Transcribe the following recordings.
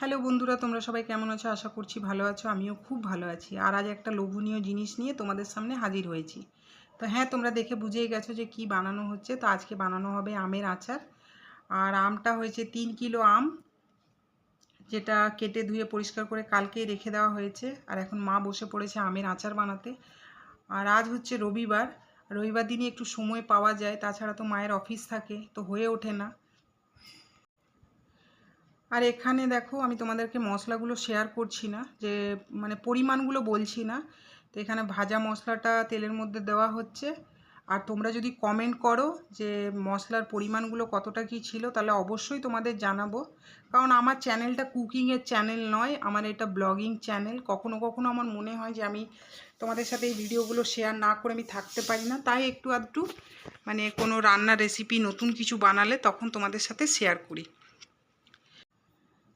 Hello বন্ধুরা, তোমরা সবাই কেমন আছো? আশা করছি ভালো আছো, আমিও খুব ভালো আছি। আর আজ একটা লোভনীয় জিনিস নিয়ে তোমাদের সামনে হাজির হয়েছি। তো হ্যাঁ তোমরা দেখে বুঝেই গেছো যে কি বানানো হচ্ছে। তো আজকে বানানো হবে আমের আচার। আর আমটা হয়েছে তিন কিলো আম, যেটা কেটে ধুয়ে পরিষ্কার করে কালকেই রেখে দেওয়া হয়েছে। আর এখন মা বসে পড়েছে আমের আচার বানাতে। আর আজ হচ্ছে রবিবার। রবিবার দিনই একটু সময় পাওয়া যায়, তাছাড়া তো মায়ের অফিস থাকে, তো হয়ে ওঠে না। আর এখানে দেখো, আমি তোমাদেরকে মশলাগুলো শেয়ার করছি না, যে মানে পরিমাণগুলো বলছি না। তো এখানে ভাজা মশলাটা তেলের মধ্যে দেওয়া হচ্ছে। আর তোমরা যদি কমেন্ট করো যে মশলার পরিমাণগুলো কতটা কী ছিল, তাহলে অবশ্যই তোমাদের জানাব। কারণ আমার চ্যানেলটা কুকিংয়ের চ্যানেল নয়, আমার এটা ব্লগিং চ্যানেল কখনো কখনো আমার মনে হয় যে আমি তোমাদের সাথে এই ভিডিওগুলো শেয়ার না করে আমি থাকতে পারি না। তাই একটু আধটু মানে কোনো রান্নার রেসিপি নতুন কিছু বানালে তখন তোমাদের সাথে শেয়ার করি।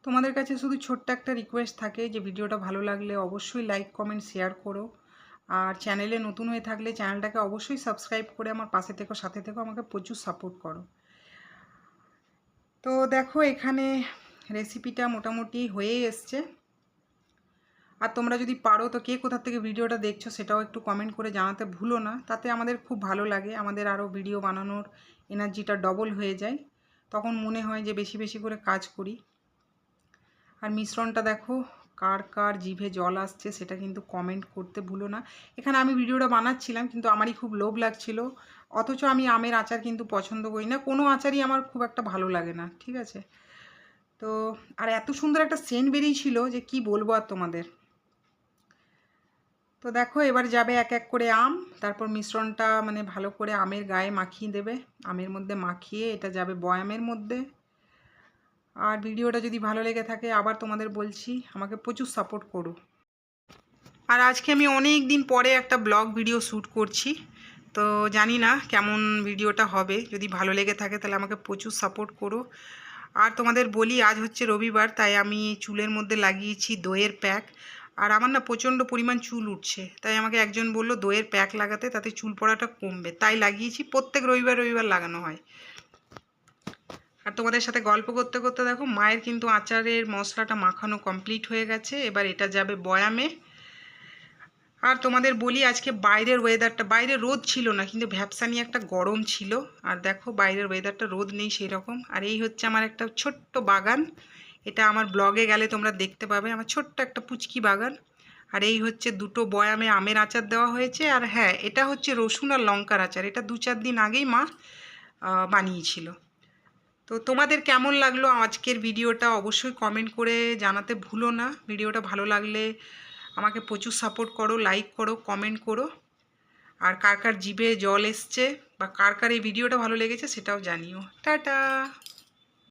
তোমাদের কাছে শুধু ছোট্ট একটা রিকোয়েস্ট থাকে যে ভিডিওটা ভালো লাগলে অবশ্যই লাইক কমেন্ট শেয়ার করো। আর চ্যানেলে নতুন হয়ে থাকলে চ্যানেলটাকে অবশ্যই সাবস্ক্রাইব করে আমার পাশে থেকো, সাথে থেকো, আমাকে প্রচুর সাপোর্ট করো। তো দেখো, এখানে রেসিপিটা মোটামুটি হয়েই এসছে। আর তোমরা যদি পারো, তো কে কোথা থেকে ভিডিওটা দেখছ সেটাও একটু কমেন্ট করে জানাতে ভুলো না। তাতে আমাদের খুব ভালো লাগে, আমাদের আরও ভিডিও বানানোর এনার্জিটা ডবল হয়ে যায়। তখন মনে হয় যে বেশি বেশি করে কাজ করি। আর মিশ্রণটা দেখো, কার কার জিভে জল আসছে সেটা কিন্তু কমেন্ট করতে ভুলো না। এখানে আমি ভিডিওটা বানাচ্ছিলাম কিন্তু আমারই খুব লোভ লাগছিল, অথচ আমি আমের আচার কিন্তু পছন্দ করি না। কোনো আচারই আমার খুব একটা ভালো লাগে না, ঠিক আছে? তো, আর এত সুন্দর একটা সেন্ট বেরিয়েছিল যে কি বলব আর তোমাদের? তো দেখো, এবার যাবে এক এক করে আম, তারপর মিশ্রণটা মানে ভালো করে আমের গায়ে মাখিয়ে দেবে। আমের মধ্যে মাখিয়ে এটা যাবে বয়ামের মধ্যে। আর ভিডিওটা যদি ভালো লেগে থাকে, আবার তোমাদের বলছি, আমাকে প্রচুর সাপোর্ট করো। আর আজকে আমি অনেক দিন পরে একটা ব্লগ ভিডিও শ্যুট করছি। তো জানি না কেমন ভিডিওটা হবে। যদি ভালো লেগে থাকে, তাহলে আমাকে প্রচুর সাপোর্ট করো। আর তোমাদের বলি, আজ হচ্ছে রবিবার, তাই আমি চুলের মধ্যে লাগিয়েছি দইয়ের প্যাক আর আমার না প্রচণ্ড পরিমাণ চুল উঠছে। তাই আমাকে একজন বলল, দইয়ের প্যাক লাগাতে, তাতে চুল পড়াটা কমবে। তাই লাগিয়েছি। প্রত্যেক রবিবার রবিবার লাগানো হয়। আর তোমাদের সাথে গল্প করতে করতে দেখো, মায়ের কিন্তু আচারের মশলাটা মাখানো কমপ্লিট হয়ে গেছে। এবার এটা যাবে বয়ামে। আর তোমাদের বলি, আজকে বাইরের ওয়েদারটা বাইরে রোদ ছিল না, কিন্তু ভ্যাপসানি একটা গরম ছিল। আর দেখো, বাইরের ওয়েদারটা রোদ নেই সেই রকম আর এই হচ্ছে আমার একটা ছোট্ট বাগান। এটা আমার ব্লগে গেলে তোমরা দেখতে পাবে। আমার ছোট্ট একটা পুচকি বাগান। আর এই হচ্ছে দুটো বয়ামে আমের আচার দেওয়া হয়েছে। আর হ্যাঁ এটা হচ্ছে রসুন আর লঙ্কার আচার। এটা দু চার দিন আগেই মা বানিয়েছিল। তো তোমাদের কেমন লাগল আজকের ভিডিওটা? অবশ্যই কমেন্ট করে জানাতে ভুলো না। ভিডিওটা ভালো লাগলে আমাকে প্রচুর সাপোর্ট করো লাইক করো কমেন্ট করো। আর কার কার জিভে জল এসছে বা কার কার এই ভিডিওটা ভালো লেগেছে সেটাও জানিও। টাটা!